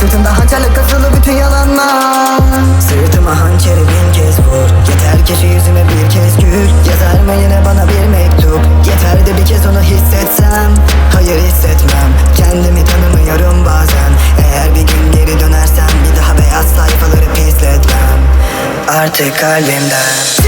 Sırtımda hançerle kasılı bütün yalanlar. Sırtıma hançeri bin kez vur. Yeter ki yüzüme bir kez gül. Yazar mı yine bana bir mektup. Yeter de bir kez onu hissetsem. Hayır hissetmem. Kendimi tanımıyorum bazen. Eğer bir gün geri dönersem Bir daha beyaz sayfaları pisletmem. Artık kalbimden